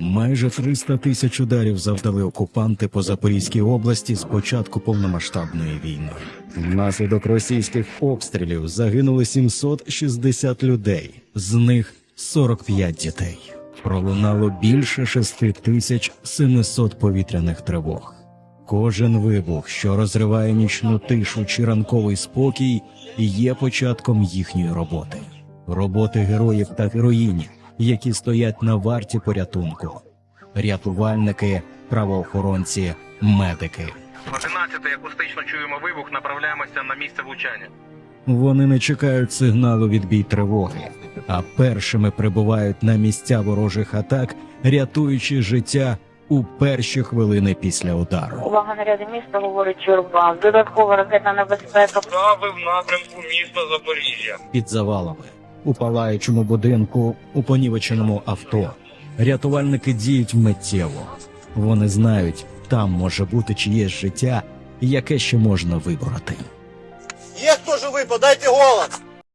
Майже 300 тисяч ударів завдали окупанти по Запорізькій області з початку повномасштабної війни. Внаслідок російських обстрілів загинули 760 людей, з них 45 дітей. Пролунало більше 6700 повітряних тривог. Кожен вибух, що розриває нічну тишу чи ранковий спокій, є початком їхньої роботи, роботи героїв та героїнь, які стоять на варті порятунку, рятувальники, правоохоронці, медики. 11 акустично чуємо вибух, направляємося на місце влучання. Вони не чекають сигналу відбій тривоги, а першими прибувають на місця ворожих атак, рятуючи життя у перші хвилини після удару. Увага наряди міста, говорить Чурба. Додаткова ракетна небезпека. Справи в напрямку міста Запоріжжя. під завалами, у палаючому будинку, у понівеченому авто. Рятувальники діють миттєво. Вони знають, там може бути чиєсь життя, яке ще можна вибороти. Є хто живий, подайте голос!